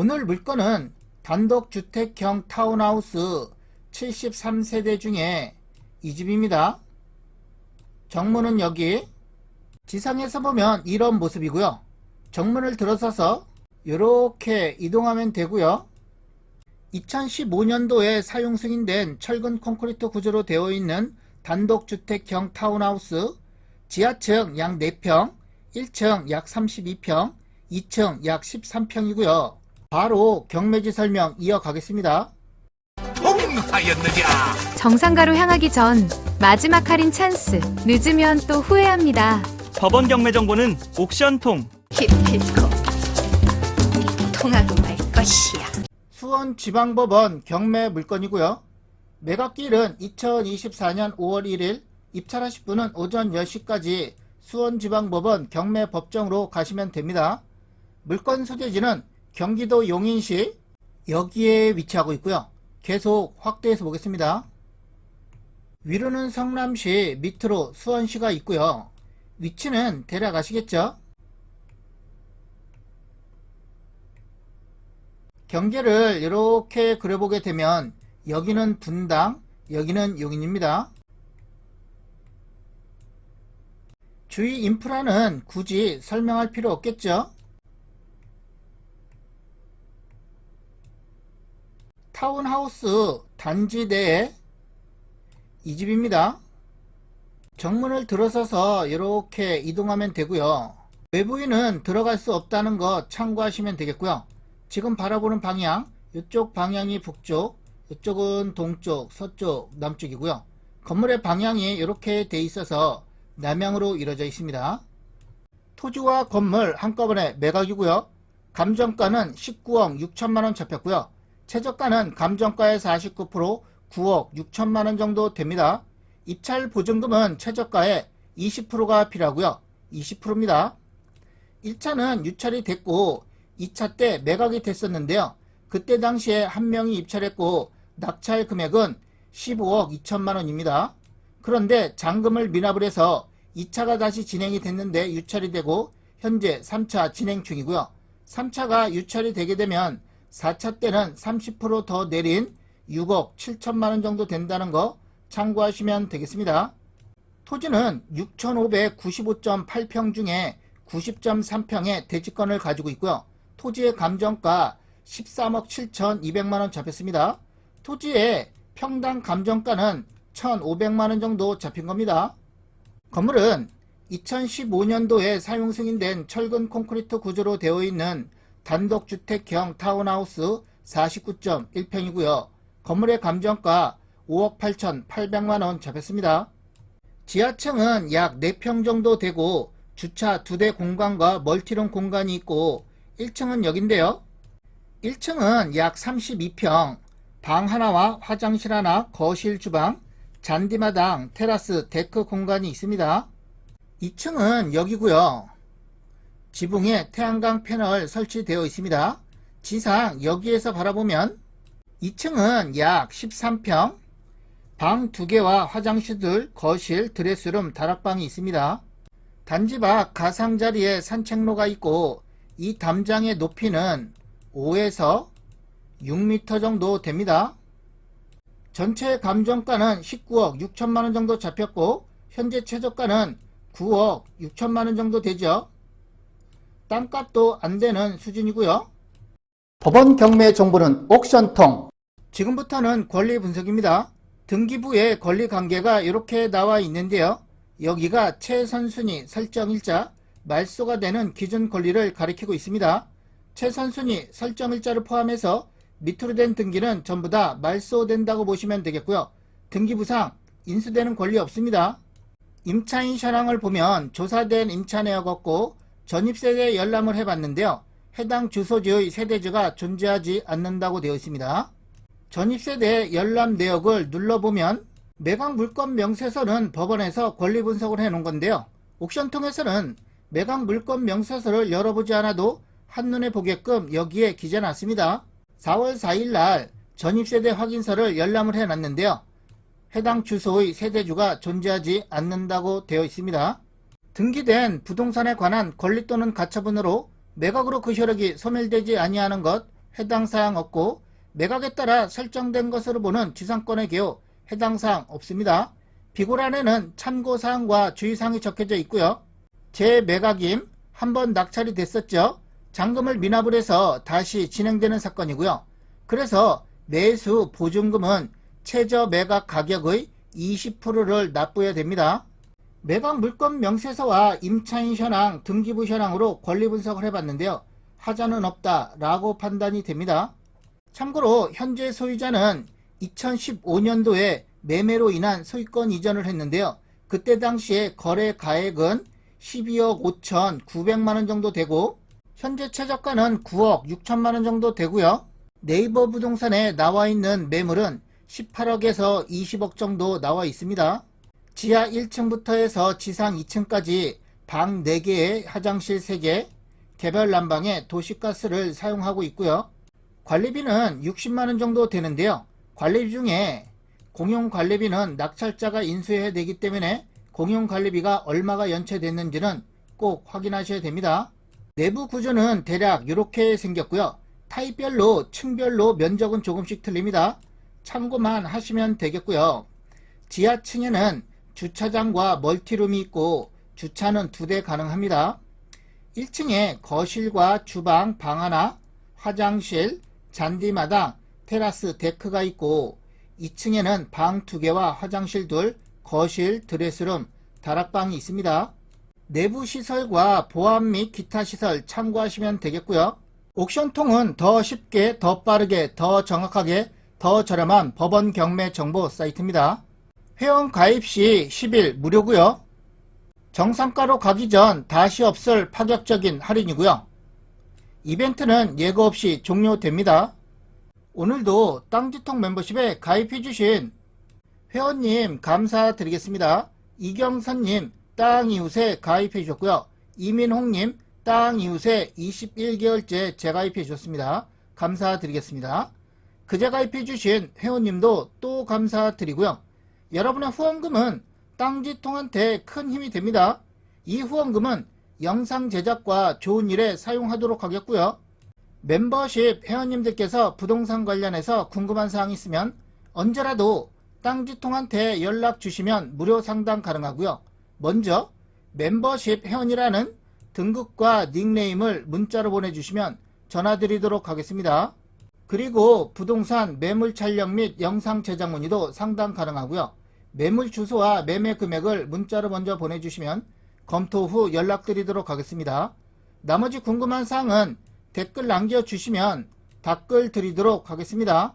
오늘 물건은 단독주택형 타운하우스 73세대 중에 이 집입니다. 정문은 여기 지상에서 보면 이런 모습이고요. 정문을 들어서서 이렇게 이동하면 되고요. 2015년도에 사용 승인된 철근 콘크리트 구조로 되어 있는 단독주택형 타운하우스 지하층 약 4평, 1층 약 32평, 2층 약 13평이고요. 바로 경매지 설명 이어가겠습니다. 통하였느냐? 정상가로 향하기 전 마지막 할인 찬스. 늦으면 또 후회합니다. 법원 경매 정보는 옥션통 기필코 통하고 말 것이야. 수원지방법원 경매 물건이고요. 매각기일은 2024년 5월 1일, 입찰하실 분은 오전 10시까지 수원지방법원 경매 법정으로 가시면 됩니다. 물건 소재지는 경기도 용인시 여기에 위치하고 있고요. 계속 확대해서 보겠습니다. 위로는 성남시, 밑으로 수원시가 있고요. 위치는 대략 아시겠죠? 경계를 이렇게 그려보게 되면 여기는 분당, 여기는 용인입니다. 주위 인프라는 굳이 설명할 필요 없겠죠? 타운하우스 단지 내에 이 집입니다. 정문을 들어서서 이렇게 이동하면 되고요. 외부인은 들어갈 수 없다는 거 참고하시면 되겠고요. 지금 바라보는 방향, 이쪽 방향이 북쪽, 이쪽은 동쪽, 서쪽, 남쪽이고요. 건물의 방향이 이렇게 돼 있어서 남향으로 이루어져 있습니다. 토지와 건물 한꺼번에 매각이고요. 감정가는 19억 6천만원 잡혔고요. 최저가는 감정가의 49% 9억 6천만 원 정도 됩니다. 입찰 보증금은 최저가의 20%가 필요하고요. 20%입니다. 1차는 유찰이 됐고 2차 때 매각이 됐었는데요. 그때 당시에 한 명이 입찰했고 낙찰 금액은 15억 2천만 원입니다. 그런데 잔금을 미납을 해서 2차가 다시 진행이 됐는데 유찰이 되고 현재 3차 진행 중이고요. 3차가 유찰이 되게 되면 4차 때는 30%더 내린 6억 7천만 원 정도 된다는 거 참고하시면 되겠습니다. 토지는 6,595.8평 중에 90.3평의 대지권을 가지고 있고요. 토지의 감정가 13억 7,200만 원 잡혔습니다. 토지의 평당 감정가는 1,500만 원 정도 잡힌 겁니다. 건물은 2015년도에 사용 승인된 철근 콘크리트 구조로 되어 있는 단독주택형 타운하우스 49.1평이고요. 건물의 감정가 5억 8,800만원 잡혔습니다. 지하층은 약 4평 정도 되고 주차 2대 공간과 멀티룸 공간이 있고 1층은 여긴데요. 1층은 약 32평, 방 하나와 화장실 하나, 거실, 주방, 잔디마당, 테라스, 데크 공간이 있습니다. 2층은 여기고요. 지붕에 태양광 패널 설치되어 있습니다. 지상 여기에서 바라보면 2층은 약 13평, 방 2개와 화장실 둘, 거실, 드레스룸, 다락방이 있습니다. 단지 밖 가상자리에 산책로가 있고 이 담장의 높이는 5에서 6m 정도 됩니다. 전체 감정가는 19억 6천만원 정도 잡혔고 현재 최저가는 9억 6천만원 정도 되죠. 땅값도 안 되는 수준이고요. 법원 경매 정보는 옥션통. 지금부터는 권리 분석입니다. 등기부에 권리 관계가 이렇게 나와 있는데요. 여기가 최선순위 설정일자, 말소가 되는 기준 권리를 가리키고 있습니다. 최선순위 설정일자를 포함해서 밑으로 된 등기는 전부 다 말소된다고 보시면 되겠고요. 등기부상 인수되는 권리 없습니다. 임차인 현황을 보면 조사된 임차 내역 없고 전입세대 열람을 해봤는데요. 해당 주소지의 세대지가 존재하지 않는다고 되어 있습니다. 전입세대 열람 내역을 눌러보면 매각 물건 명세서는 법원에서 권리 분석을 해놓은 건데요. 옥션 통해서는 매각 물건 명세서를 열어보지 않아도 한눈에 보게끔 여기에 기재놨습니다. 4월 4일 날 전입세대 확인서를 열람을 해놨는데요. 해당 주소의 세대주가 존재하지 않는다고 되어 있습니다. 등기된 부동산에 관한 권리 또는 가처분으로 매각으로 그 효력이 소멸되지 아니하는 것 해당 사항 없고 매각에 따라 설정된 것으로 보는 지상권의 개요 해당 사항 없습니다. 비고란에는 참고 사항과 주의사항이 적혀져 있고요. 재매각임 한 번 낙찰이 됐었죠. 잔금을 미납을 해서 다시 진행되는 사건이고요. 그래서 매수 보증금은 최저 매각 가격의 20%를 납부해야 됩니다. 매각 물건 명세서와 임차인 현황, 등기부 현황으로 권리 분석을 해봤는데요. 하자는 없다 라고 판단이 됩니다. 참고로 현재 소유자는 2015년도에 매매로 인한 소유권 이전을 했는데요. 그때 당시에 거래 가액은 12억 5천 9백만 원 정도 되고 현재 최저가는 9억 6천만 원 정도 되고요. 네이버 부동산에 나와 있는 매물은 18억에서 20억 정도 나와 있습니다. 지하 1층부터 해서 지상 2층까지 방 4개에 화장실 3개, 개별 난방에 도시가스를 사용하고 있고요. 관리비는 60만원 정도 되는데요. 관리비 중에 공용관리비는 낙찰자가 인수해야 되기 때문에 공용관리비가 얼마가 연체됐는지는 꼭 확인하셔야 됩니다. 내부 구조는 대략 이렇게 생겼고요. 타입별로 층별로 면적은 조금씩 틀립니다. 참고만 하시면 되겠고요. 지하층에는 주차장과 멀티룸이 있고 주차는 두 대 가능합니다. 1층에 거실과 주방 방 하나, 화장실, 잔디마당, 테라스 데크가 있고 2층에는 방두 개와 화장실 둘, 거실, 드레스룸, 다락방이 있습니다. 내부 시설과 보안 및 기타 시설 참고하시면 되겠고요. 옥션통은 더 쉽게, 더 빠르게, 더 정확하게, 더 저렴한 법원 경매 정보 사이트입니다. 회원 가입 시 10일 무료고요. 정상가로 가기 전 다시 없을 파격적인 할인이고요. 이벤트는 예고 없이 종료됩니다. 오늘도 땅지통 멤버십에 가입해주신 회원님 감사드리겠습니다. 이경선님 땅이웃에 가입해주셨고요. 이민홍님 땅이웃에 21개월째 재가입해주셨습니다. 감사드리겠습니다. 그제 가입해주신 회원님도 또 감사드리고요. 여러분의 후원금은 땅지통한테 큰 힘이 됩니다. 이 후원금은 영상 제작과 좋은 일에 사용하도록 하겠고요. 멤버십 회원님들께서 부동산 관련해서 궁금한 사항 있으면 언제라도 땅지통한테 연락 주시면 무료 상담 가능하고요. 먼저 멤버십 회원이라는 등급과 닉네임을 문자로 보내주시면 전화드리도록 하겠습니다. 그리고 부동산 매물 촬영 및 영상 제작 문의도 상담 가능하고요. 매물 주소와 매매 금액을 문자로 먼저 보내주시면 검토 후 연락드리도록 하겠습니다. 나머지 궁금한 사항은 댓글 남겨주시면 답글 드리도록 하겠습니다.